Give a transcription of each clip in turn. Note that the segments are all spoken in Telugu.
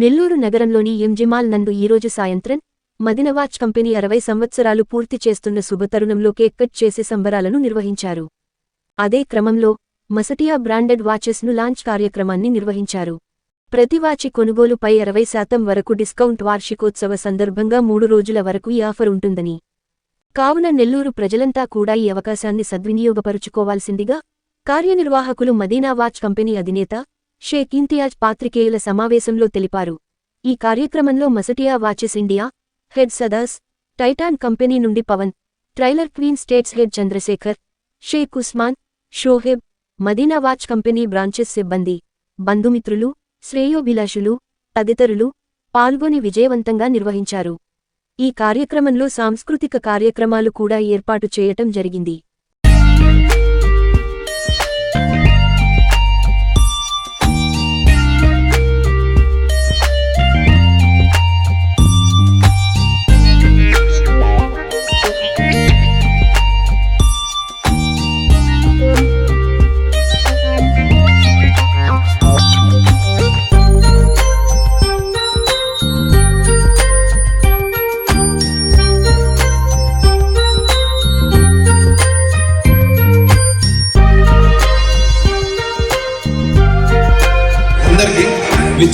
నెల్లూరు నగరంలోని ఎంజిమాల్ నందు ఈరోజు సాయంత్రం మదినవాచ్ కంపెనీ అరవై సంవత్సరాలు పూర్తి చేస్తున్న శుభతరుణంలో కేక్ కట్ చేసే సంబరాలను నిర్వహించారు. అదే క్రమంలో మసటియా బ్రాండెడ్ వాచెస్ను లాంచ్ కార్యక్రమాన్ని నిర్వహించారు. ప్రతి వాచి కొనుగోలుపై అరవై శాతం వరకు డిస్కౌంట్ వార్షికోత్సవ సందర్భంగా మూడు రోజుల వరకు ఈ ఆఫర్ ఉంటుందని. కావున నెల్లూరు ప్రజలంతా కూడా ఈ అవకాశాన్ని సద్వినియోగపరుచుకోవాల్సిందిగా కార్యనిర్వాహకులు మదీనా వాచ్ కంపెనీ అధినేత షేక్ ఇంతియాజ్ పాత్రికేయుల సమావేశంలో తెలిపారు. ఈ కార్యక్రమంలో మసటియా వాచెస్ ఇండియా హెడ్ సదాస్ టైటాన్ కంపెనీ నుండి పవన్ ట్రైలర్ queen states head Chandrasekhar Sheikh Usman Shoheb Madina watch company branches సిబ్బంది బంధుమిత్రులు శ్రేయోభిలాషులు తదితరులు పాల్గొని విజయవంతంగా నిర్వహించారు. ఈ కార్యక్రమంలో సాంస్కృతిక కార్యక్రమాలు కూడా ఏర్పాటు చేయటం జరిగింది.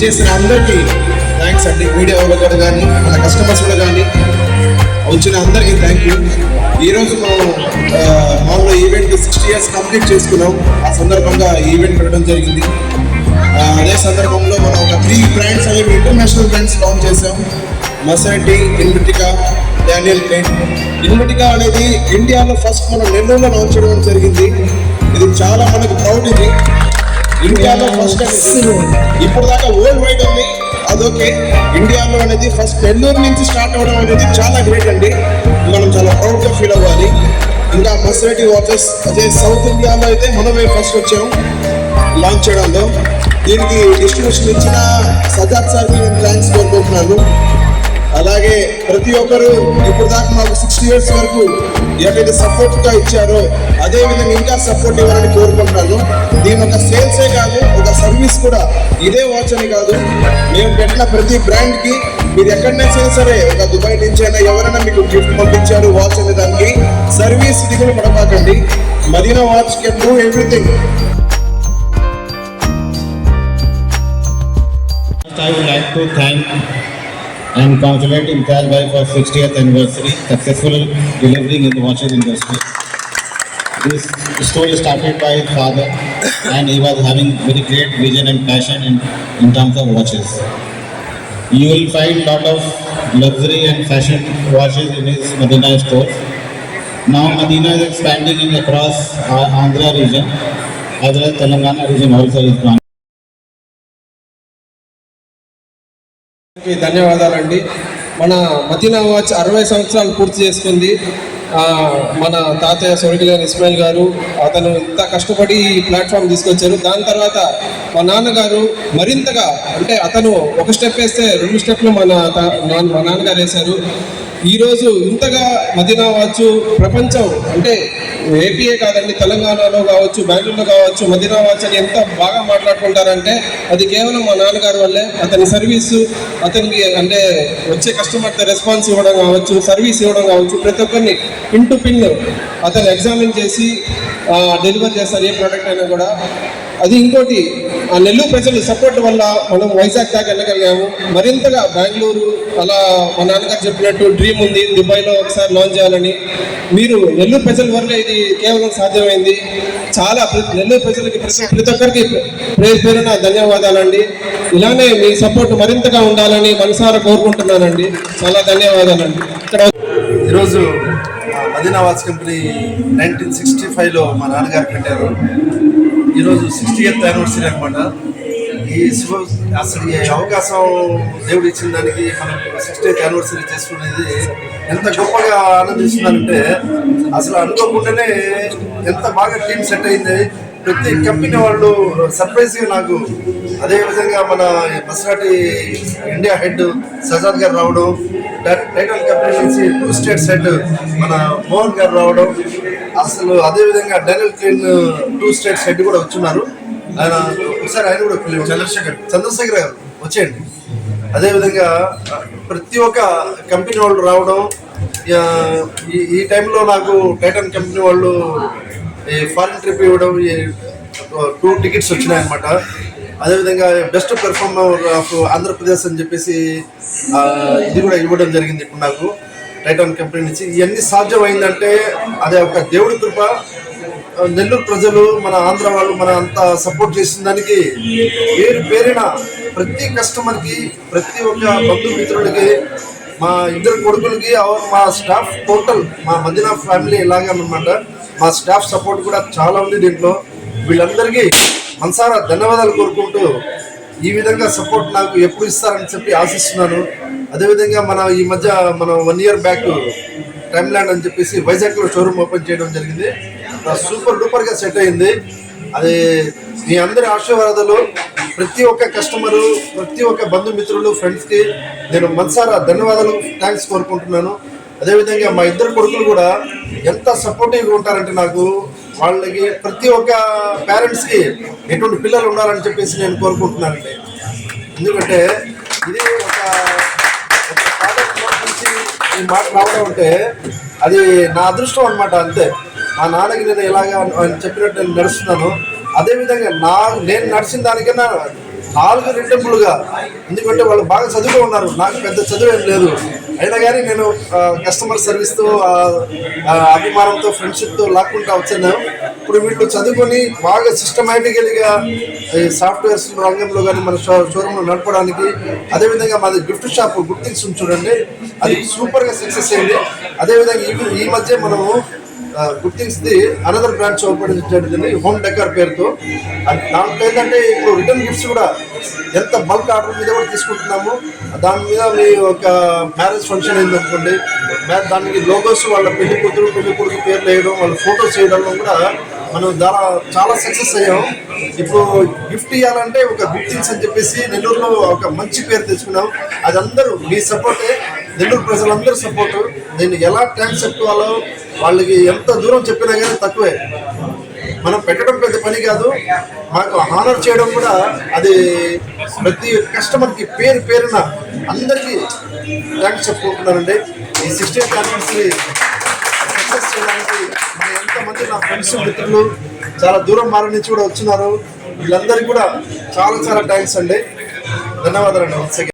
విచ్చేసిన అందరికీ థ్యాంక్స్ అండి. మీడియా వాళ్ళు కూడా కానీ మన కస్టమర్స్ కూడా కానీ వచ్చిన అందరికీ థ్యాంక్ యూ ఈరోజు మనం మామూలు ఈవెంట్ సిక్స్టీ ఇయర్స్ కంప్లీట్ చేసుకున్నాం. ఆ సందర్భంగా ఈవెంట్ పెట్టడం జరిగింది. అదే సందర్భంలో మనం ఒక త్రీ బ్రాండ్స్ అనేవి ఇంటర్నేషనల్ బ్రాండ్స్ లాంచ్ చేసాం మసాటి ఇన్విటికా డానియల్ పెయింట్ ఇన్విటికా అనేది ఇండియాలో ఫస్ట్ మనం నెల్లూరులో లాంచ్ చేయడం జరిగింది. ఇది చాలా మనకు ప్రౌడ్ ఇది. ఇండియాలో ఫస్ట్ ఇప్పుడు దాకా వరల్డ్ వైడ్ ఉంది. అదొకే ఇండియాలో అనేది ఫస్ట్ నెల్లూరు నుంచి స్టార్ట్ అవ్వడం అనేది చాలా గ్రేట్ అండి. మనం చాలా ప్రౌడ్గా ఫీల్ అవ్వాలి. ఇంకా మసరెటీ వాచెస్ అదే సౌత్ ఇండియాలో అయితే మనమే ఫస్ట్ వచ్చాము లాంచ్ చేయడంలో. దీనికి డిస్ట్రిబ్యూషన్ ఇచ్చిన సజాద్ సార్ నేను థ్యాంక్స్ కోరుకుంటున్నాను. అలాగే ప్రతి ఒక్కరు ఇప్పుడు దాకా మాకు సిక్స్టీ ఇయర్స్ వరకు ఏదైతే సపోర్ట్గా ఇచ్చారో అదే విధంగా ఇంకా సపోర్ట్ ఇవ్వాలని కోరుకుంటున్నాను. దీని ఒక సేల్సే కాదు ఒక సర్వీస్ కూడా ఇదే వాచ్ అని కాదు. మేము పెట్టిన ప్రతి బ్రాండ్కి మీరు ఎక్కడైనా సరే ఒక దుబాయ్ నుంచి అయినా ఎవరైనా మీకు గిఫ్ట్ పంపించారు వాచ్ అనే దానికి సర్వీస్ ఇది కూడా పడమాకండి Madina watch can do everything I would like to thank and congratulate Bhai for 60th anniversary, successful delivering in the watches industry. This story started by father and he was having very great vision and passion in, in terms of watches. You will find lot of luxury and fashion watches in his Medina store. Now Medina is expanding in across uh, Andhra region as well as Telangana region also is growing. ధన్యవాదాలండి. మన మదీనా వాచ్ అరవై సంవత్సరాలు పూర్తి చేసుకుంది. మన తాతయ్య సొరగిలేని ఇస్మాయిల్ గారు అతను ఇంత కష్టపడి ఈ ప్లాట్ఫామ్ తీసుకొచ్చారు. దాని తర్వాత మా నాన్నగారు మరింతగా అంటే అతను ఒక స్టెప్ వేస్తే రెండు స్టెప్లు మన మా నాన్నగారు వేశారు. ఈరోజు ఇంతగా మదీనా వాచ్ ప్రపంచం అంటే ఏపీఏ కాదండి తెలంగాణలో కావచ్చు బెంగళూరులో కావచ్చు మదీనా వాచ్ అని ఎంత బాగా మాట్లాడుకుంటారంటే అది కేవలం మా నాన్నగారి వల్లే అతని సర్వీసు అతనికి అంటే వచ్చే కస్టమర్తో రెస్పాన్స్ ఇవ్వడం కావచ్చు సర్వీస్ ఇవ్వడం కావచ్చు ప్రతి ఒక్కరిని పిన్ టు పిన్ అతను ఎగ్జామిన్ చేసి డెలివర్ చేస్తారు ఏ ప్రోడక్ట్ అయినా కూడా. అది ఇంకోటి నెల్లూరు ప్రజల సపోర్ట్ వల్ల మనం వైజాగ్ దాకా వెళ్ళగలిగాము. మరింతగా బెంగళూరు అలా మా నాన్నగారు చెప్పినట్టు డ్రీమ్ ఉంది దుబాయ్లో ఒకసారి లాంచ్ చేయాలని. మీరు నెల్లూరు ప్రజల వల్ల ఇది కేవలం సాధ్యమైంది. చాలా నెల్లూరు ప్రజలకి ప్రతి ఒక్కరికి పేరు పేరున ధన్యవాదాలండి. ఇలానే మీ సపోర్ట్ మరింతగా ఉండాలని మనసారా కోరుకుంటున్నానండి. చాలా ధన్యవాదాలండి. ఇక్కడ ఈరోజు Madina watch company nineteen sixty ఫైవ్లో మా నాన్నగారు పెట్టారు. ఈరోజు సిక్స్టీ ఎయిత్ యానివర్సరీ అనమాట ఈ శుభ అసలు ఈ అవకాశం దేవుడు ఇచ్చిన దానికి మనం సిక్స్టీ ఎయిత్ యానివర్సరీ చేసుకునేది ఎంత గొప్పగా ఆనందిస్తున్నానంటే అసలు అనుకోకుండానే ఎంత బాగా టీం సెట్ అయింది. ప్రతి కంపెనీ వాళ్ళు సర్ప్రైజ్గా నాకు అదేవిధంగా మన బస్రాటి ఇండియా హెడ్ సజాద్ గారు రావడం టైటల్ కంపెనీ నుంచి టూ స్టేట్స్ హెడ్ మన మోహన్ గారు రావడం అసలు అదే విధంగా Daniel Klein two states head కూడా వచ్చున్నారు. ఆయన ఒకసారి ఆయన కూడా పిలిచి చంద్రశేఖర్. చంద్రశేఖర్ గారు వచ్చేయండి. అదేవిధంగా ప్రతి ఒక్క కంపెనీ వాళ్ళు రావడం ఈ టైంలో నాకు టైటన్ కంపెనీ వాళ్ళు ఈ ఫారిన్ ట్రిప్ ఇవ్వడం ఈ టూ టికెట్స్ వచ్చినాయన్నమాట. అదేవిధంగా బెస్ట్ పెర్ఫార్మర్ ఆఫ్ ఆంధ్రప్రదేశ్ అని చెప్పేసి ఇది కూడా ఇవ్వడం జరిగింది ఇప్పుడు నాకు. టైటాన్ కంపెనీ నుంచి ఇవన్నీ సాధ్యమైందంటే అదే ఒక దేవుడి కృప. నెల్లూరు ప్రజలు మన ఆంధ్ర వాళ్ళు మన అంత సపోర్ట్ చేసిన దానికి పేరు పేరిన ప్రతి కస్టమర్కి ప్రతి ఒక్క బంధుమిత్రులకి మా ఇద్దరు కొడుకులకి మా స్టాఫ్ టోటల్ మా మధ్యన ఫ్యామిలీ ఇలాగే అనమాట మా స్టాఫ్ సపోర్ట్ కూడా చాలా ఉంది దీంట్లో. వీళ్ళందరికీ మనసారా ధన్యవాదాలు కోరుకుంటూ ఈ విధంగా సపోర్ట్ నాకు ఎప్పుడు ఇస్తారని చెప్పి ఆశిస్తున్నాను. అదేవిధంగా మన ఈ మధ్య మనం one year back time land అని చెప్పేసి వైజాగ్లో షోరూమ్ ఓపెన్ చేయడం జరిగింది. సూపర్ డూపర్గా సెట్ అయింది. అది మీ అందరి ఆశీర్వాదాలు ప్రతి ఒక్క కస్టమరు ప్రతి ఒక్క బంధుమిత్రులు ఫ్రెండ్స్కి నేను మనసారా ధన్యవాదాలు థ్యాంక్స్ కోరుకుంటున్నాను. అదేవిధంగా మా ఇద్దరు కొడుకులు కూడా ఎంత సపోర్టివ్గా ఉంటారంటే నాకు వాళ్ళకి ప్రతి ఒక్క పేరెంట్స్కి ఎటువంటి పిల్లలు ఉండాలని చెప్పేసి నేను కోరుకుంటున్నానండి. ఎందుకంటే ఇది ఒక నుంచి ఈ మాట రావడం అంటే అది నా అదృష్టం అనమాట అంతే. మా నాన్నకి నేను ఎలాగా ఆయన చెప్పినట్టు నేను నడుస్తున్నాను. అదేవిధంగా నా నేను నడిచిన దానికన్నా నాలుగు రెట్టింపులుగా ఎందుకంటే వాళ్ళు బాగా చదువుకో ఉన్నారు. నాకు పెద్ద చదువు ఏం లేదు. అయినా కానీ నేను కస్టమర్ సర్వీస్తో అభిమానంతో ఫ్రెండ్షిప్తో లాక్కుంటా వచ్చాను. ఇప్పుడు వీళ్ళు చదువుకొని బాగా సిస్టమేటికల్గా సాఫ్ట్వేర్ సాఫ్ట్వేర్స్ రంగంలో కానీ మన షో నడపడానికి అదేవిధంగా మాది గిఫ్ట్ షాప్ గుర్తించి చూడండి. అది సూపర్గా సక్సెస్ అయింది. అదేవిధంగా ఈ మధ్య మనము గుర్తించింది అనదర్ బ్రాంచ్ ఓపెన్ జరిగింది హోమ్ డెకర్ పేరుతో. దాంట్లో ఏంటంటే ఇప్పుడు రిటర్న్ గిఫ్ట్స్ కూడా ఎంత బల్క్ ఆర్డర్ మీద కూడా తీసుకుంటున్నాము దాని మీద మీ ఒక మ్యారేజ్ ఫంక్షన్ అయిందనుకోండి దానికి లోగోస్ వాళ్ళ పెళ్ళి కూతురు పెళ్ళి కొడుకు పేర్లు వేయడం వాళ్ళ ఫోటోస్ వేయడంలో కూడా మనం చాలా చాలా సక్సెస్ అయ్యాం. ఇప్పుడు గిఫ్ట్ ఇవ్వాలంటే ఒక గుర్తింగ్స్ అని చెప్పేసి నెల్లూరులో ఒక మంచి పేరు తెచ్చుకున్నాం. అది అందరూ మీ సపోర్టే నెల్లూరు ప్రజలందరూ సపోర్టు నేను ఎలా థ్యాంక్స్ చెప్పుకోవాలో వాళ్ళకి ఎంత దూరం చెప్పినా కానీ తక్కువే. మనం పెట్టడం పెద్ద పని కాదు మాకు హానర్ చేయడం కూడా అది ప్రతి కస్టమర్కి పేరు పేరున అందరికీ థ్యాంక్స్ చెప్పుకుంటున్నానండి. ఈ సిక్స్టీన్ కాన్ఫరెన్స్ని సక్సెస్ చేయడానికి మన ఎంతమంది నా ఫ్రెండ్స్ మిత్రులు చాలా దూరం మారి నుంచి కూడా వచ్చినారు. వీళ్ళందరికీ కూడా చాలా చాలా థ్యాంక్స్ అండి. ధన్యవాదాలు అండి.